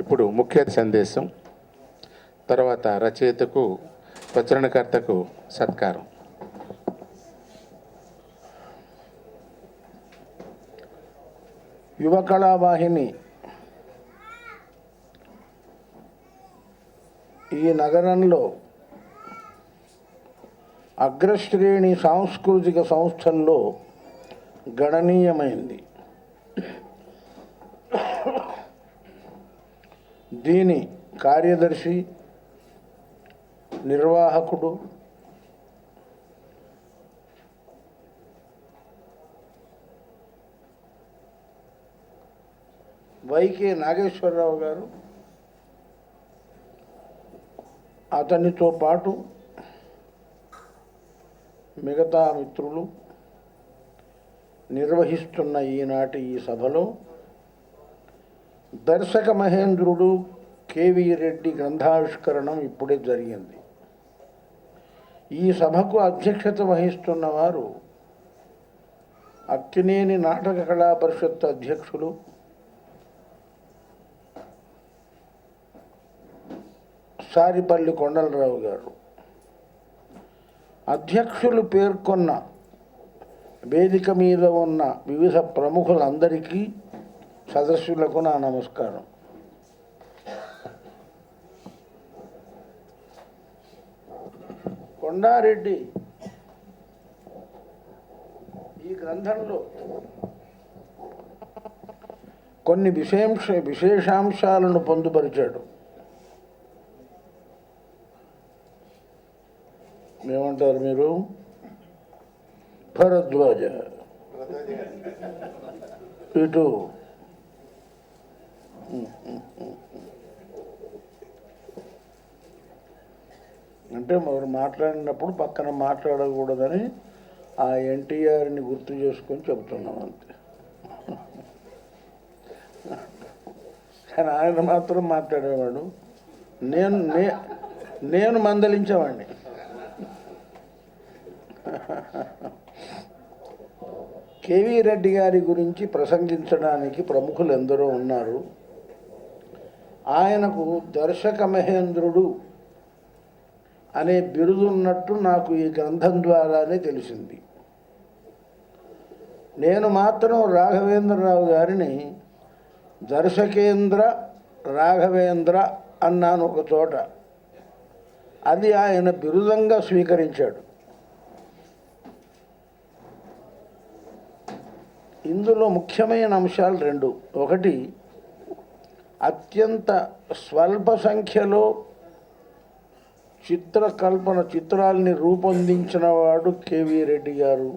ఇప్పుడు ముఖ్య సందేశం. తర్వాత రచయితకు ప్రచురణకర్తకు సత్కారం. యువ కళావాహిని ఈ నగరంలో అగ్రశ్రేణి సాంస్కృతిక సంస్థల్లో గణనీయమైంది. దీని కార్యదర్శి నిర్వాహకుడు వైకే నాగేశ్వరరావు గారు అతనితో పాటు మిగతా మిత్రులు నిర్వహిస్తున్న ఈనాటి ఈ సభలో దర్శక మహేంద్రుడు కేవి రెడ్డి గ్రంథావిష్కరణం ఇప్పుడే జరిగింది. ఈ సభకు అధ్యక్షత వహిస్తున్న వారు అక్కినేని నాటక కళా పరిషత్ అధ్యక్షులు సారిపల్లి కొండలరావు గారు. అధ్యక్షులు పేర్కొన్న వేదిక మీద ఉన్న వివిధ ప్రముఖులందరికీ సదస్సులకు నా నమస్కారం. కొండారెడ్డి ఈ గ్రంథంలో కొన్ని విశేష విశేషాంశాలను పొందుపరిచాడు. ఏమంటారు మీరు? భరద్వాజ. ఇటు అంటే మరి మాట్లాడినప్పుడు పక్కన మాట్లాడకూడదని ఆ ఎన్టీఆర్ని గుర్తు చేసుకొని చెబుతున్నాం అంతే. కానీ ఆయన మాత్రం మాట్లాడేవాడు. నేను నే నేను మందలించేవాడిని. కేవీ రెడ్డి గారి గురించి ప్రసంగించడానికి ప్రముఖులు ఎందరో ఉన్నారు. ఆయనకు దర్శక మహేంద్రుడు అనే బిరుదున్నట్టు నాకు ఈ గ్రంథం ద్వారానే తెలిసింది. నేను మాత్రం రాఘవేంద్రరావు గారిని దర్శకేంద్ర రాఘవేంద్ర అన్నాను ఒక చోట. అది ఆయన బిరుదంగా స్వీకరించాడు. ఇందులో ముఖ్యమైన అంశాలు రెండు. ఒకటి అత్యంత స్వల్ప సంఖ్యలో చిత్రకల్పన చిత్రాల్ని రూపొందించిన వాడు కేవీ రెడ్డి గారు.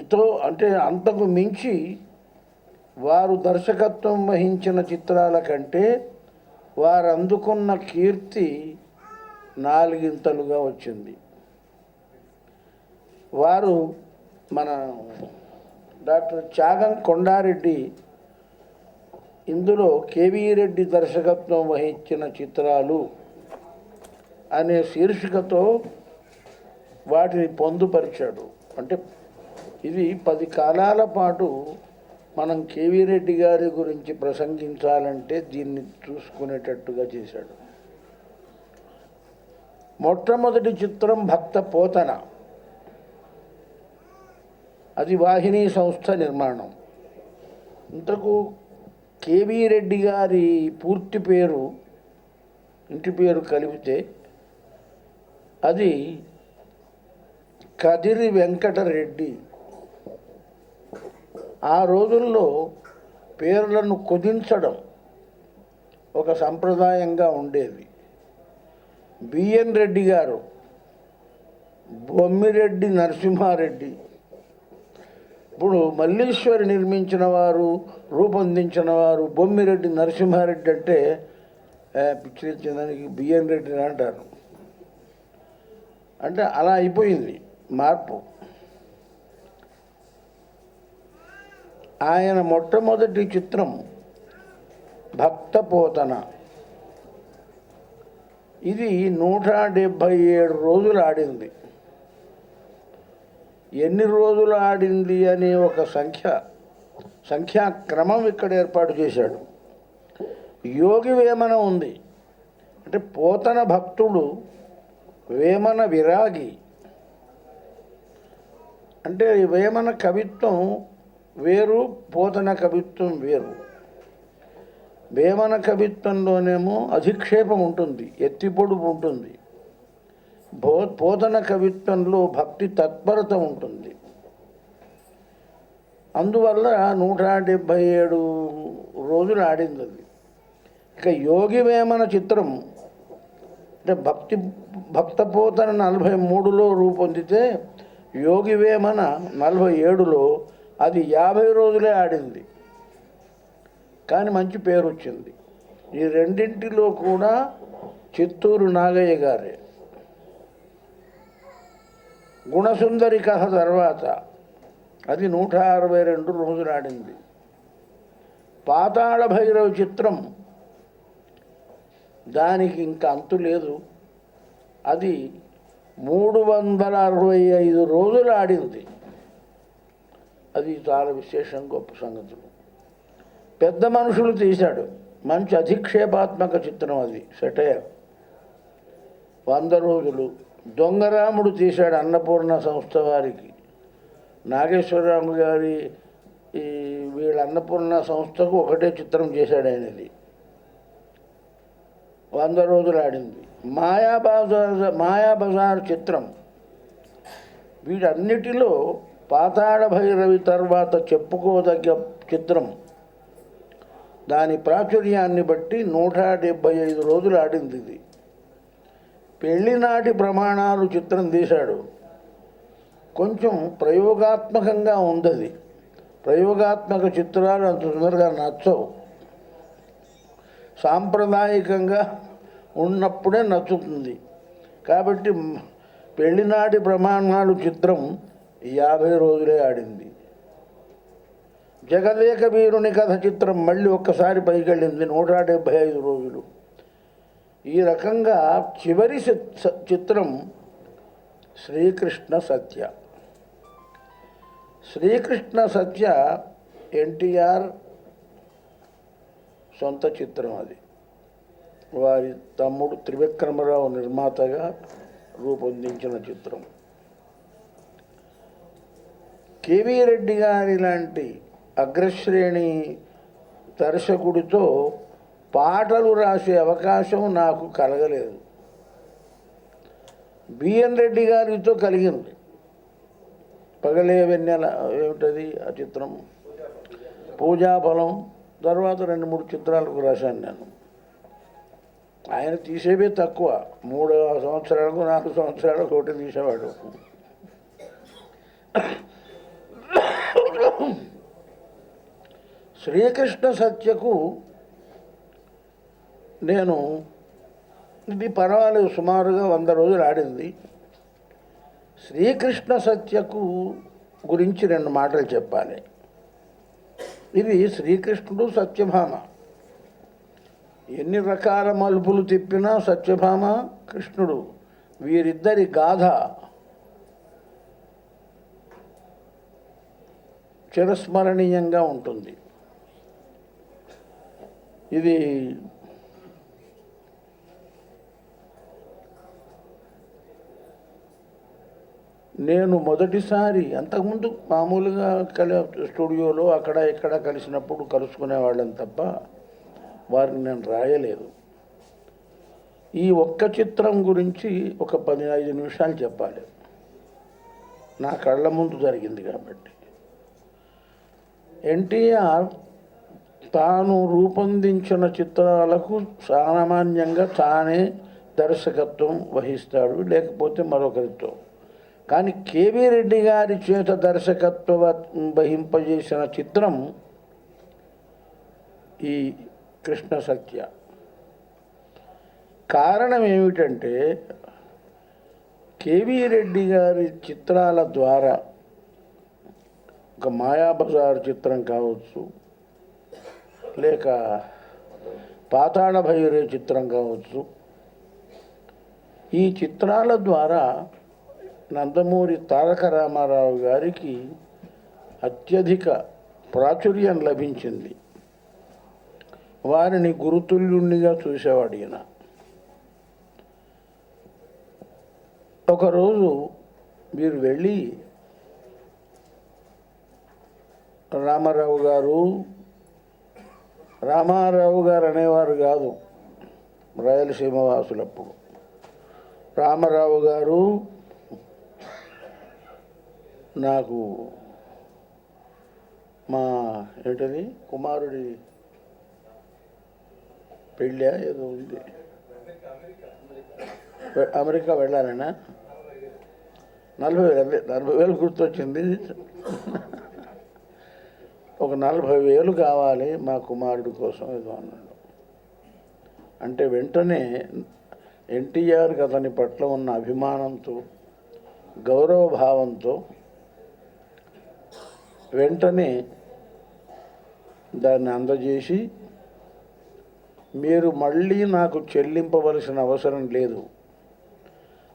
ఇతో అంటే అంతకు మించి వారు దర్శకత్వం వహించిన చిత్రాల కంటే వారు అందుకున్న కీర్తి నాలుగింతలుగా వచ్చింది. వారు మన డాక్టర్ త్యాగం కొండారెడ్డి ఇందులో కేవీ రెడ్డి దర్శకత్వం వహించిన చిత్రాలు అనే శీర్షికతో వాటిని పొందుపరిచాడు. అంటే ఇది పది కాలాల పాటు మనం కేవీ రెడ్డి గారి గురించి ప్రసంగించాలంటే దీన్ని చూసుకునేటట్టుగా చేశాడు. మొట్టమొదటి చిత్రం భక్త పోతన. అది వాహిని సంస్థ నిర్మాణం. ఇంతకు కేవీ రెడ్డి గారి పూర్తి పేరు ఇంటి పేరు కలిపితే అది కదిరి వెంకటరెడ్డి. ఆ రోజుల్లో పేర్లను కుదించడం ఒక సంప్రదాయంగా ఉండేది. బిఎన్ రెడ్డి గారు బొమ్మిరెడ్డి నరసింహారెడ్డి ఇప్పుడు మల్లీశ్వరి నిర్మించిన వారు రూపొందించిన వారు బొమ్మిరెడ్డి నరసింహారెడ్డి అంటే పిచ్చిరించిన దానికి బిఎన్ రెడ్డిని అంటారు. అంటే అలా అయిపోయింది మార్పు. ఆయన మొట్టమొదటి చిత్రం భక్త పోతన ఇది నూట డెబ్భై ఏడు రోజులు ఆడింది. ఎన్ని రోజులు ఆడింది అనే ఒక సంఖ్య సంఖ్యాక్రమం ఇక్కడ ఏర్పాటు చేశాడు. యోగి వేమన ఉంది. అంటే పోతన భక్తుడు వేమన విరాగి. అంటే వేమన కవిత్వం వేరు పోతన కవిత్వం వేరు. వేమన కవిత్వంలోనేమో అధిక్షేపం ఉంటుంది ఎత్తిపొడుపు ఉంటుంది. బో పోతన కవిత్వంలో భక్తి తత్పరత ఉంటుంది. అందువల్ల నూట డెబ్భై ఏడు రోజులు ఆడింది అది. ఇక యోగి వేమన చిత్రం అంటే భక్తి భక్తపోతన నలభై మూడులో రూపొందితే యోగి వేమన నలభై ఏడులో అది యాభై రోజులే ఆడింది. కానీ మంచి పేరు వచ్చింది ఈ రెండింటిలో కూడా చిత్తూరు నాగయ్య గారే. గుణసుందరి కథ తర్వాత అది నూట అరవై రెండు రోజులు ఆడింది. పాతాళ భైరవ చిత్రం దానికి ఇంకా అంతు లేదు. అది మూడు వందల అరవై ఐదు రోజులు ఆడింది. అది చాలా విశేషం గొప్ప సంగతులు. పెద్ద మనుషులు తీశాడు. మంచి అధిక్షేపాత్మక చిత్రం అది సెటైర్. వంద రోజులు దొంగరాముడు తీశాడు అన్నపూర్ణ సంస్థ వారికి. నాగేశ్వరరాము గారి ఈ వీళ్ళ అన్నపూర్ణ సంస్థకు ఒకటే చిత్రం చేశాడు ఆయనది. వంద రోజులు ఆడింది. మాయాబజార్ మాయాబజార్ మాయా చిత్రం. వీటన్నిటిలో పాతాళ భైరవి తర్వాత చెప్పుకోదగ్గ చిత్రం. దాని ప్రాచుర్యాన్ని బట్టి నూట డెబ్భై ఐదు రోజులు ఆడింది ఇది. పెళ్ళినాటి ప్రమాణాలు చిత్రం తీశాడు. కొంచెం ప్రయోగాత్మకంగా ఉంది ప్రయోగాత్మక చిత్రాలు అంత తొందరగా నచ్చవు. సాంప్రదాయకంగా ఉన్నప్పుడే నచ్చుతుంది. కాబట్టి పెళ్ళినాటి ప్రమాణాలు చిత్రం యాభై రోజులే ఆడింది. జగదేక వీరుని కథ చిత్రం మళ్ళీ ఒక్కసారి పైకెళ్ళింది నూట డెబ్భై ఐదు రోజులు. ఈ రకంగా చివరి చిత్- చిత్రం శ్రీకృష్ణ సత్య. శ్రీకృష్ణ సత్య ఎన్టీఆర్ సొంత చిత్రం అది. వారి తమ్ముడు త్రివిక్రమరావు నిర్మాతగా రూపొందించిన చిత్రం. కేవీ రెడ్డి గారి లాంటి అగ్రశ్రేణి దర్శకుడితో పాటలు రాసే అవకాశం నాకు కలగలేదు. బిఎన్ రెడ్డి గారితో కలిగింది. పగలే వెన్నెల ఏమిటది ఆ చిత్రం? పూజాఫలం. తర్వాత రెండు మూడు చిత్రాలకు రాశాను నేను. ఆయన తీసేవే తక్కువ. మూడు సంవత్సరాలకు నాలుగు సంవత్సరాలకు ఒకటి తీసేవాడు. శ్రీకృష్ణ సత్యకు నేను ఇది పర్వాలేదు సుమారుగా వంద రోజులు ఆడింది. శ్రీకృష్ణ సత్యకు గురించి రెండు మాటలు చెప్పాలి. ఇది శ్రీకృష్ణుడు సత్యభామ. ఎన్ని రకాల మలుపులు తిప్పినా సత్యభామ కృష్ణుడు. వీరిద్దరి గాథ చిరస్మరణీయంగా ఉంటుంది. ఇది నేను మొదటిసారి అంతకుముందు మామూలుగా కలి స్టూడియోలో అక్కడ ఇక్కడ కలిసినప్పుడు కలుసుకునేవాళ్ళని తప్ప వారిని నేను రాయలేదు. ఈ ఒక్క చిత్రం గురించి ఒక పదిహేను ఐదు నిమిషాలు చెప్పాలి. నా కళ్ళ ముందు జరిగింది కాబట్టి. ఎన్టీఆర్ తాను రూపొందించిన చిత్రాలకు సామాన్యంగా తానే దర్శకత్వం వహిస్తాడు లేకపోతే మరొకరితో. కానీ కేవీ రెడ్డి గారి చేత దర్శకత్వ వహింపజేసిన చిత్రం ఈ కృష్ణ సత్య. కారణం ఏమిటంటే కేవీ రెడ్డి గారి చిత్రాల ద్వారా ఒక మాయాబజార్ చిత్రం కావచ్చు లేక పాతాళభైర చిత్రం కావచ్చు ఈ చిత్రాల ద్వారా నందమూరి తారక రామారావు గారికి అత్యధిక ప్రాచుర్యం లభించింది. వారిని గురుతుల్యుణ్ణిగా చూసేవాడు ఈయన. ఒకరోజు మీరు వెళ్ళి రామారావు గారు రామారావు గారు అనేవారు కాదు రాయలసీమ వాసులప్పుడు. రామారావు గారు నాకు మా ఏంటది? కుమారుడి పెళ్ళా? ఏదో ఉంది. అమెరికా వెళ్ళాలన్నా? నలభై వేలు అదే నలభై వేలు గుర్తొచ్చింది. ఒక నలభై వేలు కావాలి మా కుమారుడి కోసం ఏదో అన్నాడు. అంటే వెంటనే ఎన్టీఆర్కి అతని పట్ల ఉన్న అభిమానంతో గౌరవ భావంతో వెంటనే దాన్ని అందజేసి మీరు మళ్ళీ నాకు చెల్లింపవలసిన అవసరం లేదు.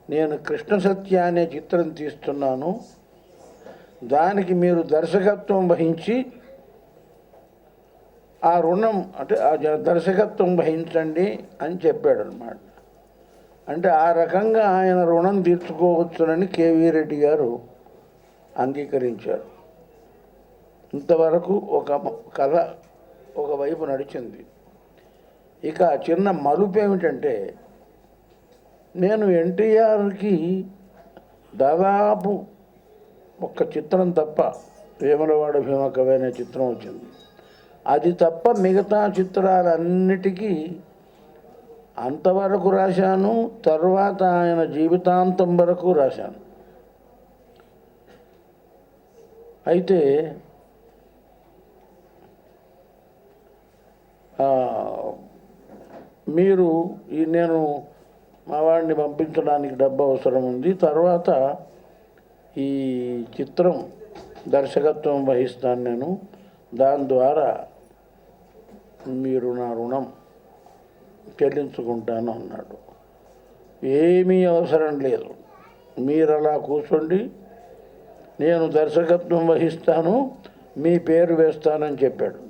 నేను కృష్ణ సత్య అనే చిత్రం తీస్తున్నాను. దానికి మీరు దర్శకత్వం వహించి ఆ రుణం అంటే ఆ దర్శకత్వం వహించండి అని చెప్పాడు అనమాట అంటే ఆ రకంగా ఆయన రుణం తీర్చుకోవచ్చునని కేవీ రెడ్డి గారు అంగీకరించారు. ఇంతవరకు ఒక కథ ఒకవైపు నడిచింది. ఇక చిన్న మలుపు ఏమిటంటే నేను ఎన్టీఆర్కి దాదాపు ఒక్క చిత్రం తప్ప వేమలవాడ భీమకవి అనే చిత్రం వచ్చింది. అది తప్ప మిగతా చిత్రాలన్నిటికీ అంతవరకు రాశాను తర్వాత ఆయన జీవితాంతం వరకు రాశాను. అయితే మీరు ఈ నేను మా వాడిని పంపించడానికి డబ్బు అవసరం ఉంది. తర్వాత ఈ చిత్రం దర్శకత్వం వహిస్తాను నేను. దాని ద్వారా మీరు నా రుణం చెల్లించుకుంటాను అన్నాడు. ఏమీ అవసరం లేదు. మీరు అలా కూర్చోండి. నేను దర్శకత్వం వహిస్తాను. మీ పేరు వేస్తానని చెప్పాడు.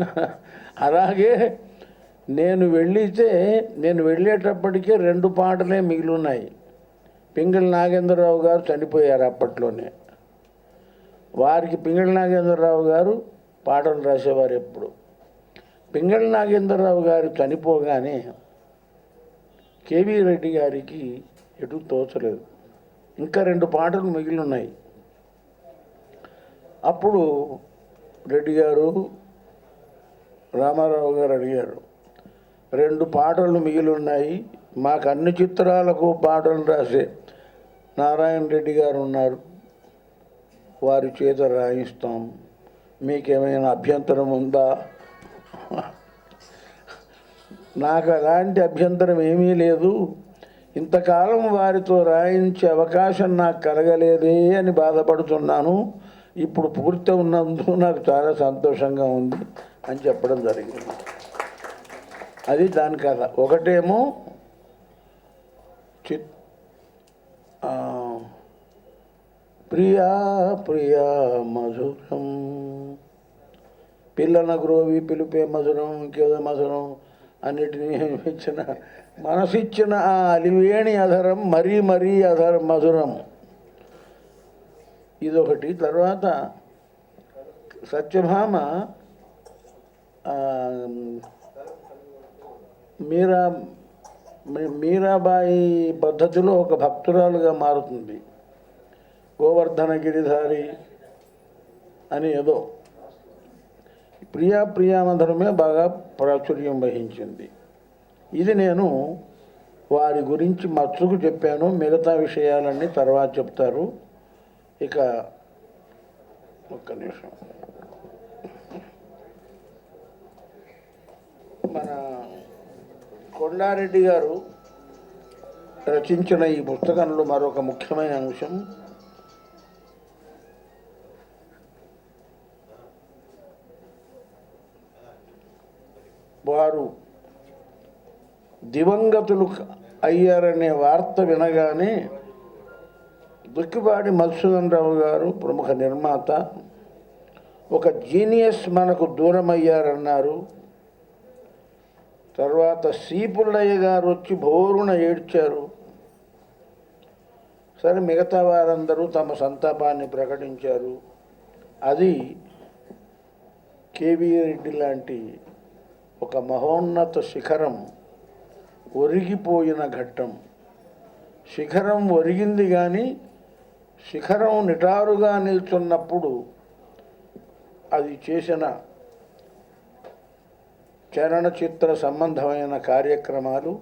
అలాగే నేను వెళ్ళితే నేను వెళ్ళేటప్పటికే రెండు పాటలే మిగిలి ఉన్నాయి పింగళి నాగేంద్రరావు గారు చనిపోయారు అప్పట్లోనే. వారికి పింగళి నాగేంద్రరావు గారు పాటలు రాసేవారు ఎప్పుడు. పింగళి నాగేంద్రరావు గారు చనిపోగానే కేవీ రెడ్డి గారికి ఎటు తోచలేదు. ఇంకా రెండు పాటలు మిగిలి ఉన్నాయి అప్పుడు రెడ్డి గారు రామారావు గారు అడిగారు రెండు పాటలు మిగిలి ఉన్నాయి మాకు అన్ని చిత్రాలకు పాటలు రాసే నారాయణ రెడ్డి గారు ఉన్నారు. వారి చేత రాయిస్తాం. మీకేమైనా అభ్యంతరం ఉందా? నాకు అలాంటి అభ్యంతరం ఏమీ లేదు. ఇంతకాలం వారితో రాయించే అవకాశం నాకు కలగలేదే అని బాధపడుతున్నాను. ఇప్పుడు పూర్తి ఉన్నందుకు నాకు చాలా సంతోషంగా ఉంది అని చెప్పడం జరిగింది. అది దాని కథ. ఒకటేమో చిత్ ప్రియా ప్రియా మధురం. పిల్లల గ్రోవి పిలిపే మధురం ఇంకేదో మధురం అన్నిటినీ ఇచ్చిన మనసిచ్చిన ఆ అలివేణి అధరం మరీ మరీ అధరం మధురం. ఇదొకటి. తర్వాత సత్యభామ మీరా మీరాబాయి పద్ధతిలో ఒక భక్తురాలుగా మారుతుంది. గోవర్ధన గిరిధారి అని ఏదో. ప్రియా ప్రియామధరమే బాగా ప్రాచుర్యం వహించింది. ఇది నేను వారి గురించి మచ్చుకు చెప్పాను. మిగతా విషయాలన్నీ తర్వాత చెప్తారు. ఇక ఒక్క నిమిషం. మన కొండారెడ్డి గారు రచించిన ఈ పుస్తకంలో మరొక ముఖ్యమైన అంశం. వారు దివంగతులు అయ్యారనే వార్త వినగానే దుక్కిపాటి మధుసూదన్ రావు గారు ప్రముఖ నిర్మాత ఒక జీనియస్ మనకు దూరమయ్యారన్నారు. తర్వాత సీపుల్లయ్య గారు వచ్చి భోరున ఏడ్చారు. సరే మిగతా వారందరూ తమ సంతాపాన్ని ప్రకటించారు. అది కేవీ రెడ్డి లాంటి ఒక మహోన్నత శిఖరం ఒరిగిపోయిన ఘట్టం. శిఖరం ఒరిగింది కానీ శిఖరం నిటారుగా నిల్చున్నప్పుడు అది చేసిన చలనచిత్ర సంబంధమైన కార్యక్రమాలు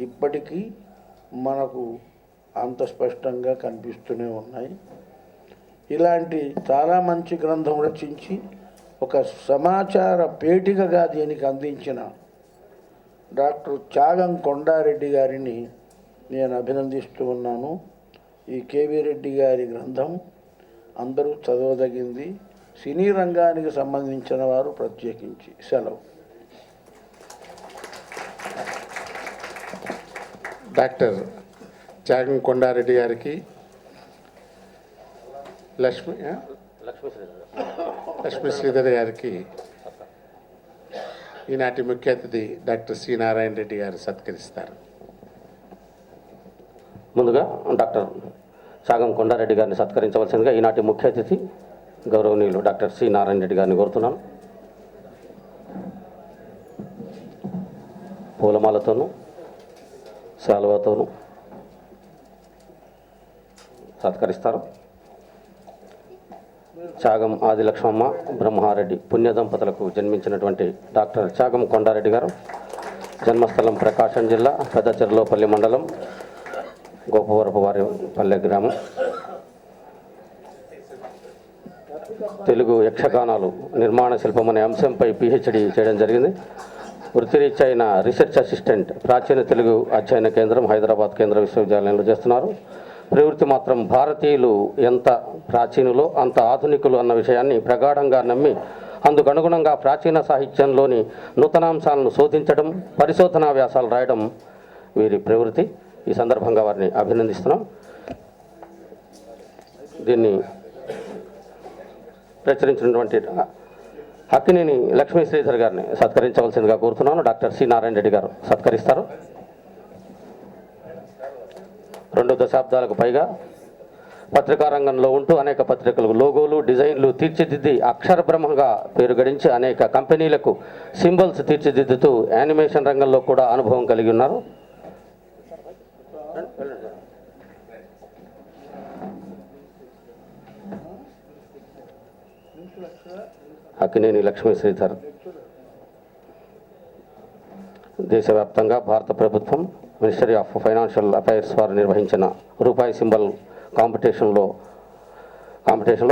ఇప్పటికీ మనకు అంత స్పష్టంగా కనిపిస్తూనే ఉన్నాయి. ఇలాంటి చాలా మంచి గ్రంథం రచించి ఒక సమాచార పేటికగా దీనికి అందించిన డాక్టర్ త్యాగం కొండారెడ్డి గారిని నేను అభినందిస్తూ ఉన్నాను. ఈ కేవీ రెడ్డి గారి గ్రంథం అందరూ చదవదగింది. సినీ రంగానికి సంబంధించిన వారు ప్రత్యేకించి. సెలవు. డాక్టర్ త్యాగం కొండారెడ్డి గారికి లక్ష్మి లక్ష్మీ శ్రీధర్ గారికి ఈనాటి ముఖ్య అతిథి డాక్టర్ సి నారాయణ రెడ్డి గారు సత్కరిస్తారు. ముందుగా డాక్టర్ సాగం కొండారెడ్డి గారిని సత్కరించవలసిందిగా ఈనాటి ముఖ్య అతిథి గౌరవనీయులు డాక్టర్ సి నారాయణ రెడ్డి గారిని కోరుతున్నాను. పూలమాలతోనూ శాలువాతోనూ సత్కరిస్తారు. త్యాగం ఆదిలక్ష్మమ్మ బ్రహ్మారెడ్డి పుణ్య దంపతులకు జన్మించినటువంటి డాక్టర్ త్యాగం కొండారెడ్డి గారు. జన్మస్థలం ప్రకాశం జిల్లా పెద్దచెర్లోపల్లి మండలం గోపవరపు వారి పల్లె గ్రామం. తెలుగు యక్షగానాలు నిర్మాణ శిల్పం అనే అంశంపై పిహెచ్డి చేయడం జరిగింది. వృత్తిరీత్యా అయిన రీసెర్చ్ అసిస్టెంట్ ప్రాచీన తెలుగు అధ్యయన కేంద్రం హైదరాబాద్ కేంద్ర విశ్వవిద్యాలయంలో చేస్తున్నారు. ప్రవృత్తి మాత్రం భారతీయులు ఎంత ప్రాచీనులో అంత ఆధునికులు అన్న విషయాన్ని ప్రగాఢంగా నమ్మి అందుకు అనుగుణంగా ప్రాచీన సాహిత్యంలోని నూతనాంశాలను శోధించడం పరిశోధనా వ్యాసాలు రాయడం వీరి ప్రవృత్తి. ఈ సందర్భంగా వారిని అభినందిస్తున్నాం. దీన్ని ప్రచురించినటువంటి అక్కినేని లక్ష్మీ శ్రీధర్ గారిని సత్కరించవలసిందిగా కోరుతున్నాను. డాక్టర్ సి నారాయణ రెడ్డి గారు సత్కరిస్తారు. రెండు దశాబ్దాలకు పైగా పత్రికా రంగంలో ఉంటూ అనేక పత్రికలకు లోగోలు డిజైన్లు తీర్చిదిద్ది అక్షర బ్రహ్మగా పేరు గడించి అనేక కంపెనీలకు సింబల్స్ తీర్చిదిద్దుతూ యానిమేషన్ రంగంలో కూడా అనుభవం కలిగి ఉన్నారు. అక్కినేని లక్ష్మీ శ్రీధర్. దేశవ్యాప్తంగా భారత ప్రభుత్వం మినిస్ట్రీ ఆఫ్ ఫైనాన్షియల్ అఫైర్స్ వారు నిర్వహించిన రూపాయి సింబల్ కాంపిటీషన్లో కాంపిటీషన్లో